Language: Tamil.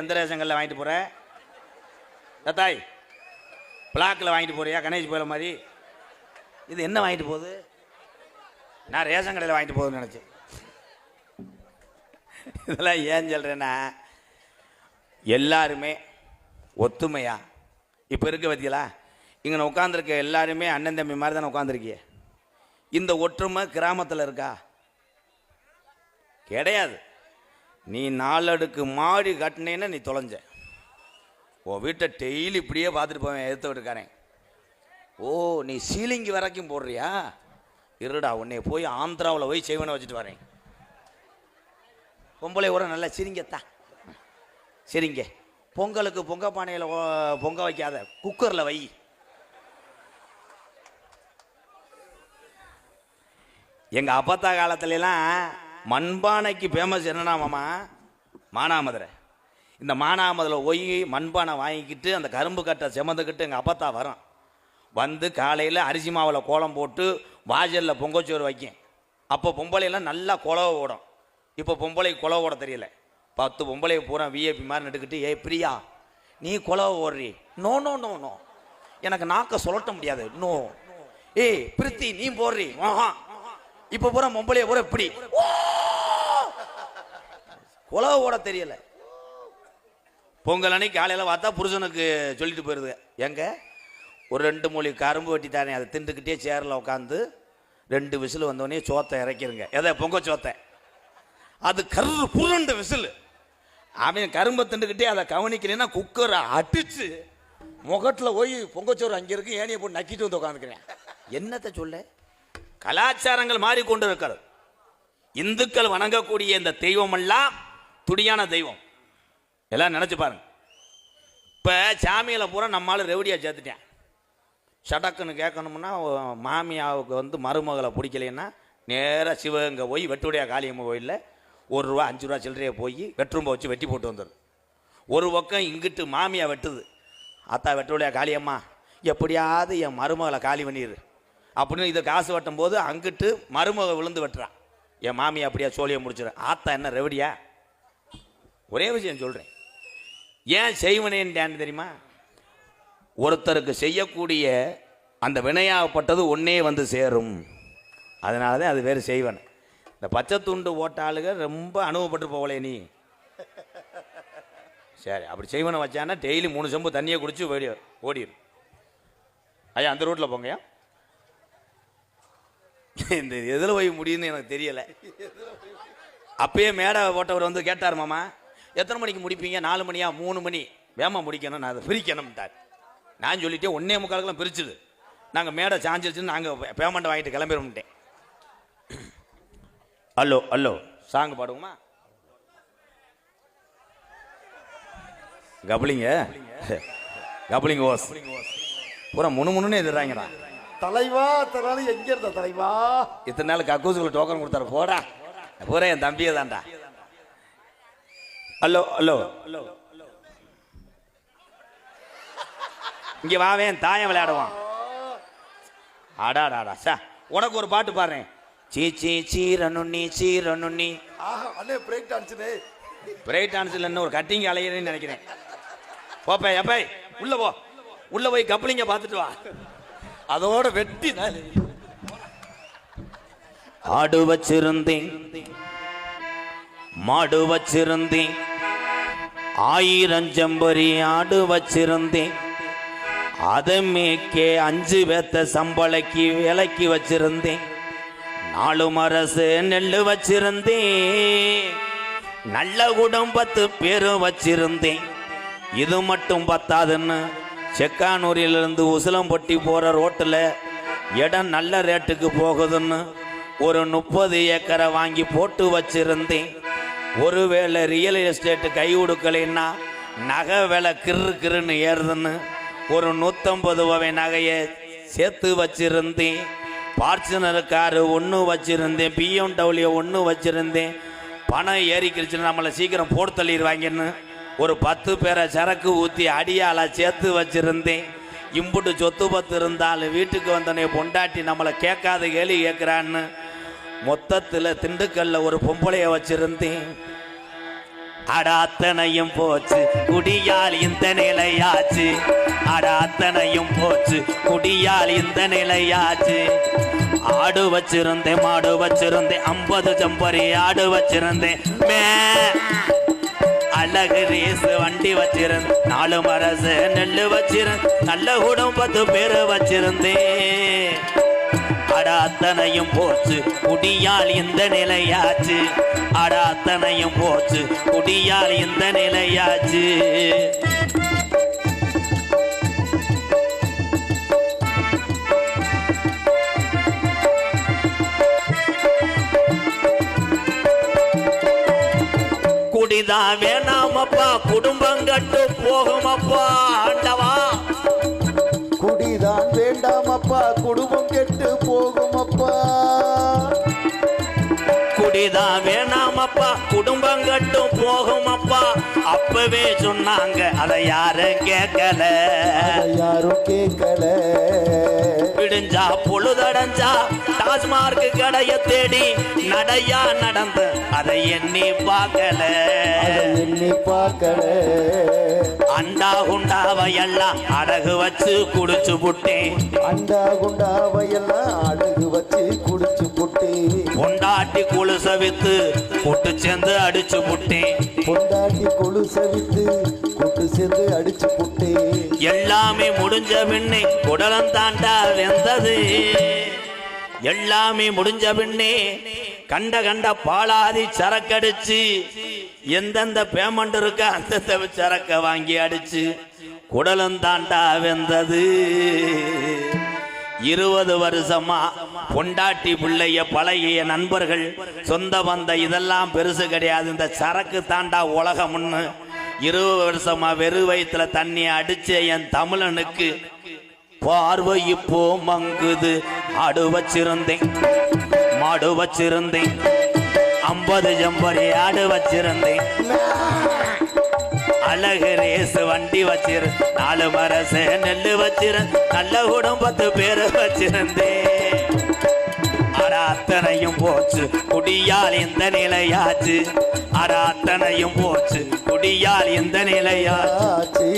எந்த ரேஷன் கல்ல வாங்கிட்டு போகிற தத்தாய் பிளாக்கில் வாங்கிட்டு போறியா? கணேஷ் போயில மாதிரி. இது என்ன வாங்கிட்டு போகுது? நான் ரேஷன் கடையில் வாங்கிட்டு போகுதுன்னு நினச்சேன். இதெல்லாம் ஏன் சொல்கிறேன்னா எல்லாருமே ஒத்துமையா? இப்போ இருக்க பார்த்தீங்களா இங்கே உட்காந்துருக்க எல்லாருமே அண்ணன் தம்பி மாதிரி தானே உட்காந்துருக்கிய இந்த ஒற்றுமை கிராமத்தில் இருக்கா? கிடையாது. நீ நாலடுக்கு மாடி கட்டினேன்னா நீ தொலைஞ்ச. உன் வீட்டை டெய்லி இப்படியே பார்த்துட்டு போவேன் எடுத்து வீட்டுக்காரன். ஓ நீ சீலிங்கி வரைக்கும் போடுறியா? இருடா உன்னை போய் ஆந்திராவில் போய் செய்வனை வச்சுட்டு வரேன். பொம்பளை கூட நல்லா சிரிங்கத்தா சரிங்க. பொங்கலுக்கு பொங்க பானையில் பொங்க வைக்காத. குக்கரில் வை. எங்கள் அப்பத்தா காலத்துலலாம் மண்பானைக்கு ஃபேமஸ் என்னன்னா மாமா மானாமதுரை. இந்த மானாமதுரை போய் மண்பானை வாங்கிக்கிட்டு அந்த கரும்பு கட்டை செமந்துக்கிட்டு எங்கள் அப்பத்தா வரும் வந்து காலையில் அரிசி மாவில் கோலம் போட்டு வாஜலில் பொங்கச்சோறு வைக்கும். அப்போ பொம்பளையெல்லாம் நல்லா குலவை ஓடும். இப்போ பொம்பளை குலவை ஓட தெரியல. பத்து பொம்பளையை பூரா விஏபி மாதிரி நட்டுக்கிட்டு ஏ பிரியா நீ குலவை ஓடுறி. No no no no. எனக்கு நாக்க சொல்லட்ட முடியாது. நோ. ஏய் பிரித்தி நீ போடுறி. ஆஹா. இப்போ பூரா மொம்பளைய பூரா இப்படி. ஓ! ஓட தெரியல. பொங்கல் அன்னைக்கு காலையில் பார்த்தா புருஷனுக்கு சொல்லிட்டு போயிடுது எங்க? ஒரு ரெண்டு மொழி கரும்பு வெட்டி தானே அதை திண்டுக்கிட்டே சேரில் உட்காந்து ரெண்டு விசில் வந்தோடனே சோத்தை இறக்கிருங்க. எதை? பொங்க சோத்தை. அது கரு புருண்ட விசில். அவன் கரும்பை திண்டுக்கிட்டே அதை கவனிக்கிறேன்னா குக்கரை அடிச்சு முகத்தில் போய் பொங்கச்சோறு அங்கே இருக்கு ஏனையை போட்டு நக்கிட்டு வந்து உட்காந்துக்கிறேன் என்னத்தை சொல்ல? கலாச்சாரங்கள் மாறிக்கொண்டிருக்கிறது. இந்துக்கள் வணங்கக்கூடிய இந்த தெய்வமெல்லாம் துடியான தெய்வம். எல்லாம் நினச்சி பாருங்க. இப்போ சாமியில் பூரா நம்மளால ரெவடியாக சேர்த்துட்டேன். சடக்குன்னு கேட்கணும்னா மாமியாவுக்கு வந்து மருமகளை பிடிக்கலைன்னா நேராக சிவகங்கை போய் வெட்டுடைய காளியம்மன் கோயிலில் ஒரு ரூபா அஞ்சு ரூபா சில்லறையை போய் வெற்றும்ப வச்சு வெட்டி போட்டு வந்துடுது. ஒரு பக்கம் இங்கிட்டு மாமியா வெட்டுது. அத்தா வெட்டுடைய காளியம்மா எப்படியாவது என் மருமகளை காலி பண்ணிடு. அப்படின்னு இதை காசு வெட்டும் போது அங்கிட்டு மருமக விழுந்து வெட்டுறான் என் மாமியை அப்படியா சோழியை முடிச்சிடும் ஆத்தா என்ன ரெவடியா? ஒரே விஷயம் சொல்கிறேன் ஏன் செய்வனேன்னு தெரியுமா? ஒருத்தருக்கு செய்யக்கூடிய அந்த வினையாகப்பட்டது ஒன்றே வந்து சேரும். அதனால தான் அது வேறு செய்வன். இந்த பச்சை துண்டு ஓட்ட ஆளுக ரொம்ப அனுபவப்பட்டு போகலே நீ. சரி அப்படி செய்வனை வச்சானா டெய்லி மூணு செம்பு தண்ணியை குடிச்சு ஓடி ஓடிடும் ஐயா அந்த ரூட்டில் போங்கய்யா. இந்த எதில் போய் முடியும்னு எனக்கு தெரியலை. அப்பயே மேடை போட்டவர் வந்து கேட்டார் மாமா எத்தனை மணிக்கு முடிப்பீங்க? நாலு மணியா? மூணு மணி? வேமா முடிக்கணும். நான் அதை பிரிக்கணும்ட்டார். நான் சொல்லிட்டேன் ஒன்னே முக்காலுக்கெல்லாம் பிரிச்சுது நாங்கள் மேடை சாஞ்சிருச்சுன்னு நாங்கள் பேமெண்ட் வாங்கிட்டு கிளம்பிடும்ட்டேன் ஹலோ ஹலோ சாங் பாடுவோமா? கபலிங்க. கபலிங்க ஓஸ். பூரா முணு முணுன்னு எதிர்றாங்கடா. தலைவா தரானு எங்க இருந்த தலைவா? இத்தனை நாள் கக்கூசுக்குள்ள டோக்கன் கொடுத்தாரு போடா. பூரா என் தம்பியே தான்டா. Hello hello. இங்க வாவேன் தாயம் விளையாடுவான். அடாடாடா சா. உனக்கு ஒரு பாட்டு பாடுறேன். சீ சீ சீரனுண்ணி சீரனுண்ணி ஆஹா அண்ணே பிரேக் டான்ஸ்னே பிரைட் டான்ஸில் என்ன ஒரு கட்டிங் அலையிறேன்னு நினைக்கிறேன். போப்பே எப்பை உள்ள போ. உள்ள போய் கப்பலிங்க பார்த்துட்டு வா. அதோட வெட்டி ஆடு வச்சிருந்தேன். மாடு வச்சிருந்தேன். ஆயிரம் செம்பரி ஆடு வச்சிருந்தேன். அதை மேய்க்க அஞ்சு பேத்த சம்பளைக்கு விலைக்கு வச்சிருந்தேன். நாலு மரசு நெல்லு வச்சிருந்தேன். நல்ல குடும்பத்து பேரும் வச்சிருந்தேன். இது மட்டும் பத்தாதுன்னு செக்கானூரிலிருந்து உசிலம்பட்டி போகிற ரோட்டில் இடம் நல்ல ரேட்டுக்கு போகுதுன்னு ஒரு முப்பது ஏக்கரை வாங்கி போட்டு வச்சிருந்தேன். ஒருவேளை ரியல் எஸ்டேட்டு கை கொடுக்கலைன்னா நகை விலை கிறு கிறுன்னு ஏறுதுன்னு ஒரு நூற்றம்பது வகை நகையை சேர்த்து வச்சிருந்தேன். பார்ச்சுனர் காரு ஒன்று வச்சுருந்தேன் பிஎம்டபிள்யூ ஒன்று வச்சுருந்தேன். பணம் ஏறிக்கிடுச்சுன்னு நம்மளை சீக்கிரம் போட்டு தள்ளிடுவாங்கன்னு ஒரு பத்து பேரை சரக்கு ஊற்றி அடியால சேர்த்து வச்சிருந்தேன். இம்புட்டு சொத்து பத்து இருந்தாலும் வீட்டுக்கு வந்தனே பொண்டாட்டி நம்மளை கேட்காத கேள்வி கேட்குறான்னு மொத்தத்தில் திண்டுக்கல்ல ஒரு பொம்பளைய வச்சிருந்தேன். அடாத்தனையும் போச்சு குடியால் இந்த நிலையாச்சு. அடாத்தனையும் போச்சு குடியால் இந்த நிலையாச்சு. ஆடு வச்சிருந்தேன் மாடு வச்சிருந்தேன் ஐம்பது ஜம்பரி ஆடு வச்சிருந்தேன். மே அழகு ரேசு வண்டி வச்சிருந்தேன் நாலு மரசு நெல்லு வச்சிருந்த நல்ல குடும்பத்து பேரு வச்சிருந்தேன் அட அத்தனையும் போச்சு குடியால் இந்த நிலையாச்சு. அட அத்தனையும் போச்சு குடியால் இந்த நிலையாச்சு. குடிதான் வேணாமப்பா. குடும்பம் கட்டு போகுமப்பா ஆண்டவா. குடிதான் வேண்டாம் அப்பா குடும்பம் கெட்டு போகும் அப்பா குடிதான் வேணாமப்பா. குடும்பம் கட்டும் போகுமப்பா. அப்பவே சொன்னாங்க அதை யாரும் கேட்கல. யாரும் கேட்கல. விடிஞ்சா பொழுதடைஞ்சா டாஸ்மார்க் கடைய தேடி நடையா நடந்து அதை எண்ணி பார்க்கல. எண்ணி பார்க்கல. அண்டா குண்டாவையெல்லாம் அடகு வச்சு குடிச்சு புட்டேன். அண்டா குண்டாவையெல்லாம் அழகு வச்சு குடிச்சு புட்டி பொண்டாட்டி குழுச வித்து பொட்டு சேர்ந்து அடிச்சு புட்டேன். பொண்டாட்டி கொழு சவித்து கூட்டு சேர்ந்து அடிச்சு புட்டி. எல்லாமே முடிஞ்ச பின்னே குடலம் தாண்டா வெந்தது. எல்லாமே முடிஞ்ச பின்னே கண்ட கண்ட பாலாதி சரக்கடிச்சு எந்தெந்த பேமெண்ட் இருக்கோ அந்தந்த சரக்க வாங்கி அடிச்சு குடலம் தாண்டா வெந்தது. இருபது வருஷமா பொண்டாட்டி பிள்ளைய பழகிய நண்பர்கள் சொந்த பந்த இதெல்லாம் பெருசு கிடையாது. இந்த சரக்கு தாண்டா உலகம்னு இருபது வருஷமா வெறு வயிற்றுல தண்ணி அடிச்ச என் தமிழனுக்கு பார்வை இப்போ மங்குது. ஆடு வச்சிருந்தேன் மாடு வச்சிருந்தேன் ஐம்பது ஜம்பரி ஆடு வச்சிருந்தேன். அழகு ரேசு வண்டி வச்சிரு நாலு மரசு நெல்லு வச்சிரு நல்ல குடும்பத்து பேர் வச்சிருந்தேன். அராத்தனையும் போச்சு குடியால் இந்த நிலையாச்சு? அராத்தனையும் போச்சு குடியால் இந்த நிலையாச்சு?